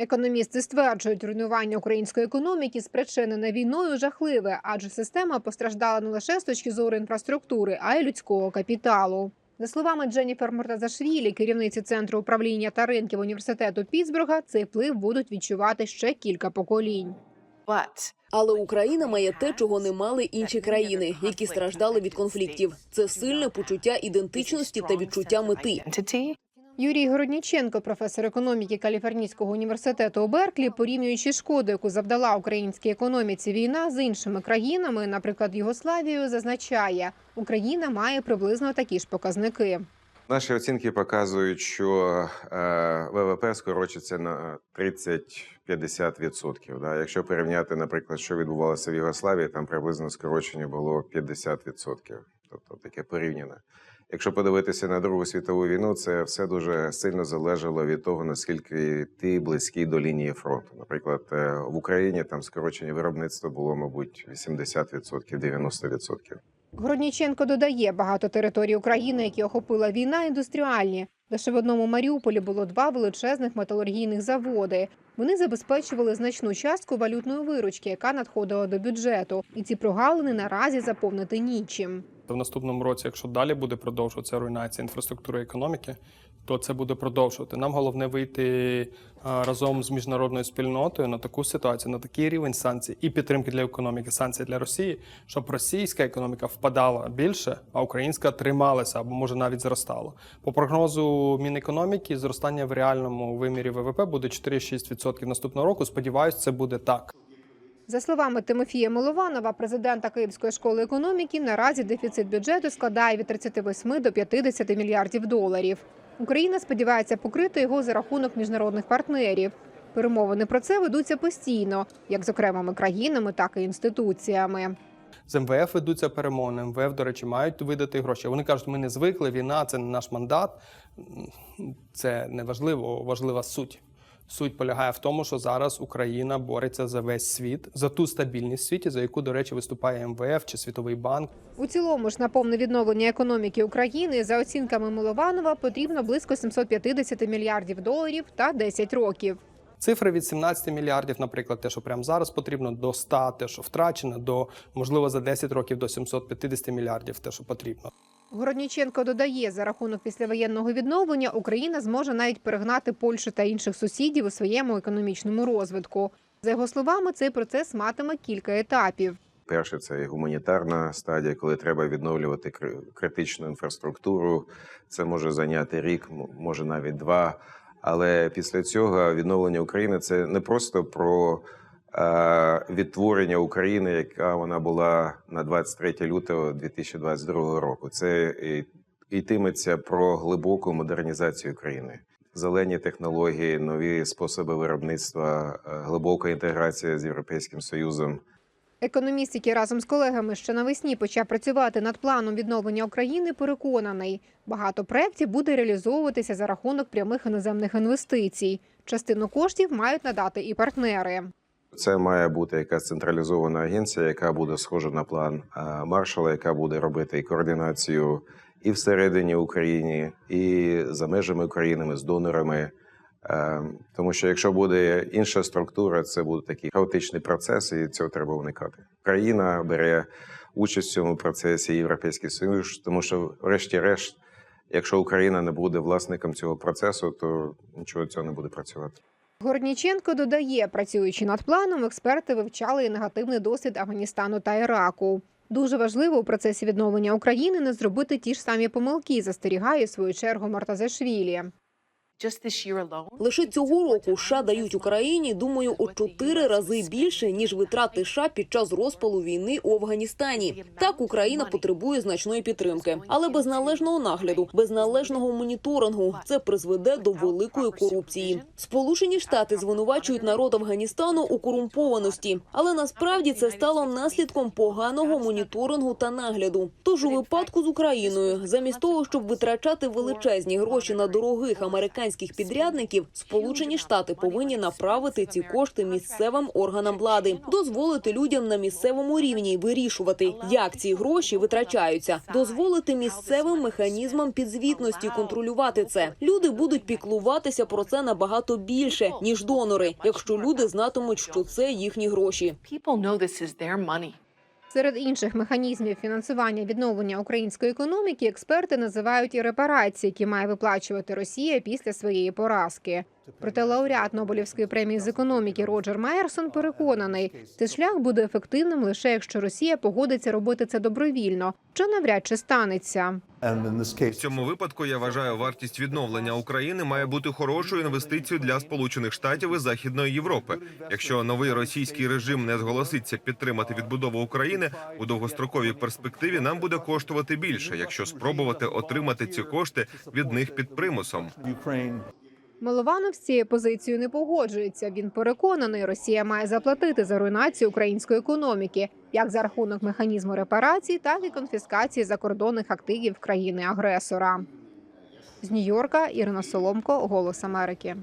Економісти стверджують, руйнування української економіки спричинене війною жахливе, адже система постраждала не лише з точки зору інфраструктури, а й людського капіталу. За словами Дженніфер Мортазашвілі, керівниці центру управління та ринків університету Пітсбурга, цей вплив будуть відчувати ще кілька поколінь. Але Україна має те, чого не мали інші країни, які страждали від конфліктів. Це сильне почуття ідентичності та відчуття мети. Юрій Городніченко, професор економіки Каліфорнійського університету у Берклі, порівнюючи шкоду, яку завдала українській економіці війна з іншими країнами, наприклад, Югославією, зазначає, Україна має приблизно такі ж показники. Наші оцінки показують, що е, ВВП скорочиться на 30-50%. Да? Якщо порівняти, наприклад, що відбувалося в Югославії, там приблизно скорочення було 50%. Тобто таке порівняне. Якщо подивитися на Другу світову війну, це все дуже сильно залежало від того, наскільки ти близький до лінії фронту. Наприклад, е, в Україні там скорочення виробництва було, мабуть, 80%, 90%. Городніченко додає, багато територій України, які охопила війна, індустріальні. Лише в одному Маріуполі було два величезних металургійних заводи. Вони забезпечували значну частку валютної виручки, яка надходила до бюджету, і ці прогалини наразі заповнити нічим. В наступному році, якщо далі буде продовжуватися руйнація інфраструктури економіки, то це буде продовжувати. Нам головне вийти разом з міжнародною спільнотою на таку ситуацію, на такий рівень санкцій і підтримки для економіки, санкцій для Росії, щоб російська економіка впадала більше, а українська трималася або може навіть зростала. По прогнозу Мінекономіки, зростання в реальному вимірі ВВП буде 4-6% наступного року. Сподіваюсь, це буде так. За словами Тимофія Милованова, президента Київської школи економіки, наразі дефіцит бюджету складає від 38 до 50 мільярдів доларів. Україна сподівається покрити його за рахунок міжнародних партнерів. Перемовини про це ведуться постійно, як з окремими країнами, так і інституціями. З МВФ ведуться перемовини. МВФ, до речі, мають видати гроші. Вони кажуть, ми не звикли, війна це не наш мандат. Це не важливо, важлива суть. Суть полягає в тому, що зараз Україна бореться за весь світ, за ту стабільність в світі, за яку, до речі, виступає МВФ чи Світовий банк. У цілому ж на повне відновлення економіки України, за оцінками Милованова, потрібно близько 750 мільярдів доларів та 10 років. Цифри від 17 мільярдів, наприклад, те, що прямо зараз потрібно, до 100, те, що втрачено, до можливо за 10 років до 750 мільярдів, те, що потрібно. Городніченко додає, за рахунок післявоєнного відновлення Україна зможе навіть перегнати Польщу та інших сусідів у своєму економічному розвитку. За його словами, цей процес матиме кілька етапів. Перше, це гуманітарна стадія, коли треба відновлювати критичну інфраструктуру. Це може зайняти рік, може навіть два. Але після цього відновлення України це не просто про відтворення України, яка вона була на 23 лютого 2022 року. Це йтиметься про глибоку модернізацію країни. Зелені технології, нові способи виробництва, е, глибока інтеграція з Європейським Союзом. Економіст, який разом з колегами ще навесні почав працювати над планом відновлення України, переконаний, багато проєктів буде реалізовуватися за рахунок прямих іноземних інвестицій. Частину коштів мають надати і партнери. Це має бути якась централізована агенція, яка буде схожа на план маршала, яка буде робити і координацію і всередині України, і за межами України з донорами. Е, Тому що якщо буде інша структура, це буде такий хаотичний процес, і цього треба уникати. Країна бере участь в цьому процесі, Європейський Союз, тому що, врешті-решт, якщо Україна не буде власником цього процесу, то нічого цього не буде працювати. Горніченко додає, працюючи над планом, експерти вивчали і негативний досвід Афганістану та Іраку. Дуже важливо у процесі відновлення України не зробити ті ж самі помилки, застерігає свою чергу Мартазашвілі. Лише цього року США дають Україні, думаю, у чотири рази більше ніж витрати США під час розпалу війни у Афганістані. Так Україна потребує значної підтримки, але без належного нагляду, без належного моніторингу. Це призведе до великої корупції. Сполучені Штати звинувачують народ Афганістану у корумпованості, але насправді це стало наслідком поганого моніторингу та нагляду. Тож у випадку з Україною, замість того, щоб витрачати величезні гроші на дорогих американських американських підрядників, Сполучені Штати повинні направити ці кошти місцевим органам влади, дозволити людям на місцевому рівні вирішувати, як ці гроші витрачаються, дозволити місцевим механізмам підзвітності контролювати це. Люди будуть піклуватися про це набагато більше ніж донори, якщо люди знатимуть, що це їхні гроші. Серед інших механізмів фінансування відновлення української економіки експерти називають і репарації, які має виплачувати Росія після своєї поразки. Проте лауреат Нобелівської премії з економіки Роджер Майерсон переконаний, цей шлях буде ефективним лише якщо Росія погодиться робити це добровільно, що навряд чи станеться. В цьому випадку я вважаю, вартість відновлення України має бути хорошою інвестицією для Сполучених Штатів і Західної Європи. Якщо новий російський режим не зголоситься підтримати відбудову України у довгостроковій перспективі, нам буде коштувати більше, якщо спробувати отримати ці кошти від них під примусом. Милованов з цією позицією не погоджується. Він переконаний, Росія має заплатити за руйнацію української економіки, як за рахунок механізму репарацій, так і конфіскації закордонних активів країни-агресора. З Нью-Йорка Ірина Соломко, Голос Америки.